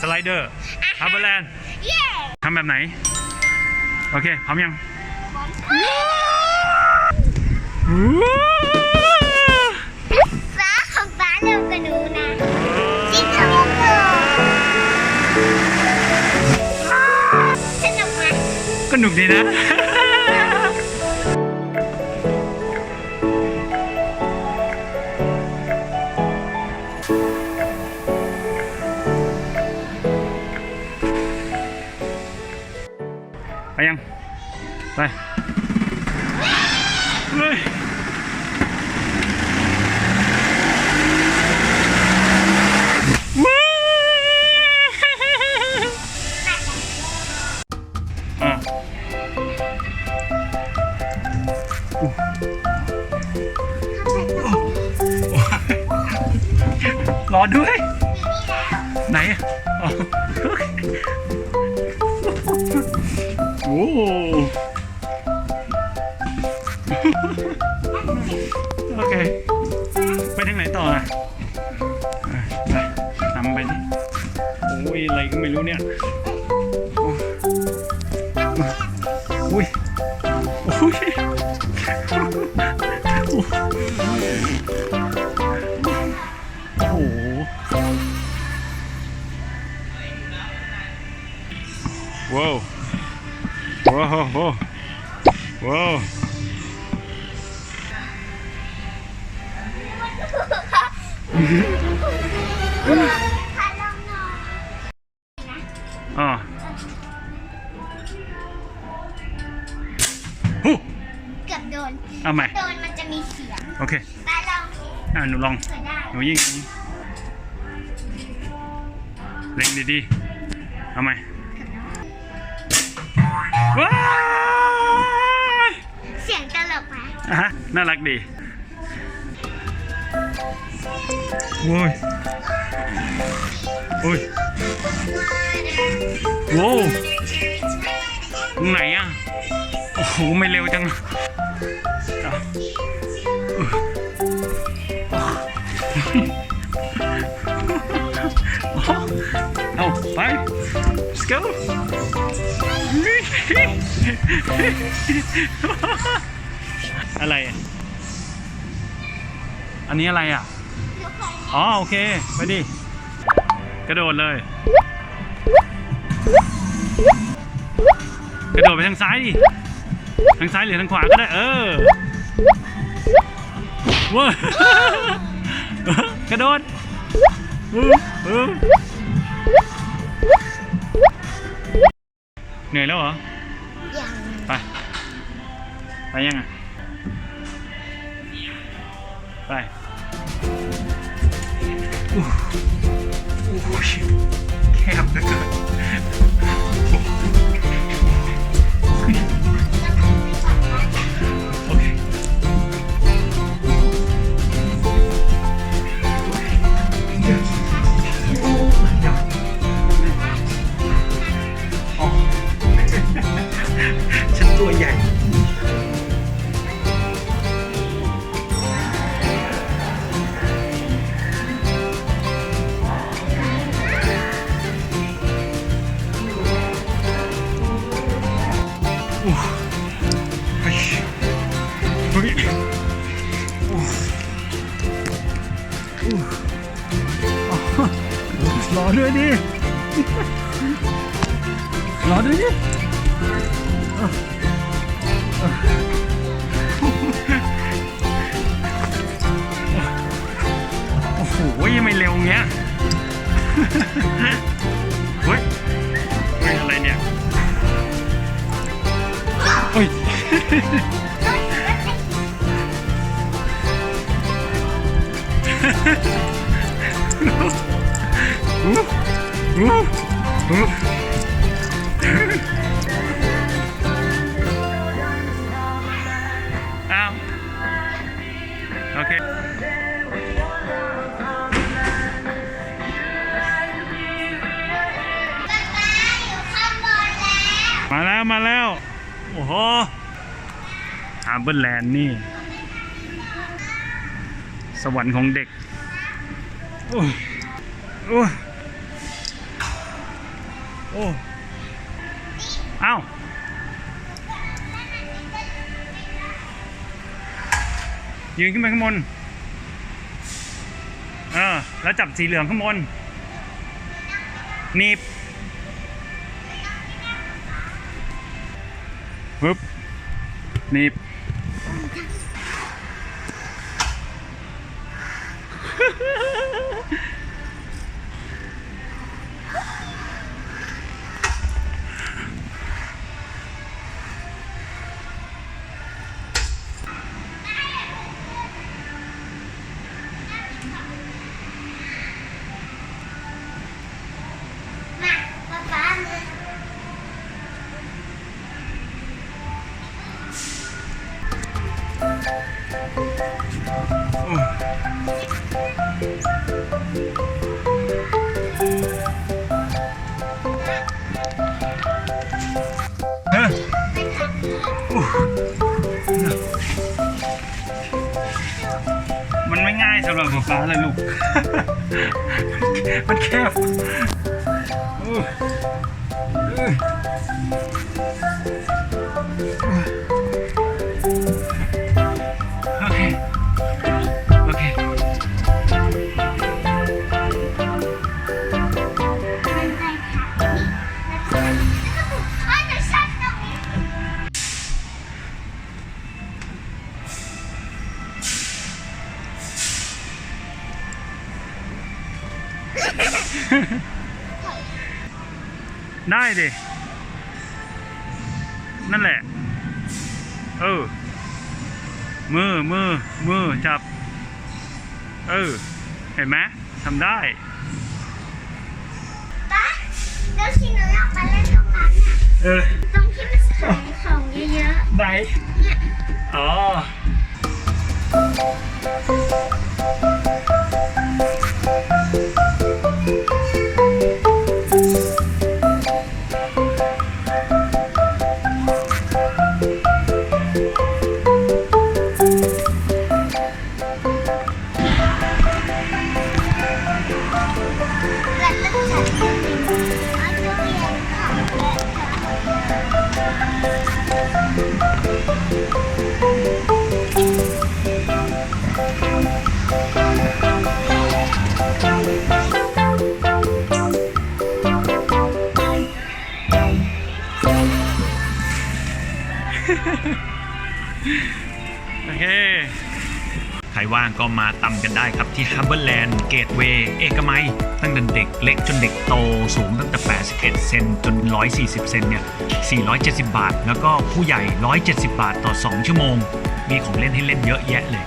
สไลเดอร์ฮับเบอร์แลนด์เย้ทำแบบไหน โอเค พร้อมยังฟ้าของฟ้าเร็วกว่าหนูนะจิ๊กทำยังไงสนุกไหมก็หนุกดีนะ ยัง ไปเฮ้ยอะรอด้วย โอเค ไปทางไหนต่ออะอะไปนำไปดิโอ้ยอะไรก็ไม่รู้เนี่ยอ้อุ้ยอุ้ยโอ้โหว้าว ว้าวว้าวว้าวพาลองหน่อยอ่าฮู้เกือบโดน เอาใหม่ โดนมันจะมีเสียงโอเคตาลองสิอ่าหนูลองเผื่อได้หนูยิงเล็งดีๆ เอาไหม ว้ายเสียงตลกไหมอะฮะน่ารักดีโว้ยโอ้ยโว้วตรงไหนอะ โอ้โห ไม่เร็วจังอะ เอาไป let's go อะไรอะ อันนี้อะไรอะ อ๋อโอเค ไปดิ กระโดดเลย กระโดดไปทางซ้ายดิ ทางซ้ายหรือทางขวาก็ได้ เออว้ยกระโดดเออเออ เหนื่อยแล้วเหรอ ยังไป ไปยังอะ ไปอู้อู้แคบเหลือเกิน ด้วยดิรอด้วยดิอะอะโอ้โหยังไม่เร็วเงี้ยเฮ้ยเฮ้ยอะไรเนี่ยเฮ้ย โอเคมาแล้วมาแล้ว โอ้โหอาร์เบอร์แลนด์นี่ สวรรค์ของเด็ก โอ้โอ้โอ้เอ้า ยืนขึ้นไปข้างบนเออแล้วจับสีเหลืองข้างบนหนีบปึ๊บหนีบ ฮ้ยอู้มันไม่ง่ายสำหรับป๊าป๊าเลยลูก มันแคบอู้โอเค ได้ดิ นั่นแหละ เออ มือ มือ มือ จับ เออ เห็นไหมทำได้ป๊าแล้วที่หนูอยากไปเล่นตรงนั้นน่ะเออตรงที่มันขายของเยอะไหนๆเนี่ย อ๋อแล โอเค ใครว่างก็มาตำกันได้ครับที่ Harborland Gateway เอกมัย ตั้งแต่เด็กเล็กจนเด็กโตสูงตั้งแต่ 81 เซนจน 140 เซนเนี่ย 470 บาท แล้วก็ผู้ใหญ่ 170 บาทต่อ 2 ชั่วโมง มีของเล่นให้เล่นเยอะแยะเลย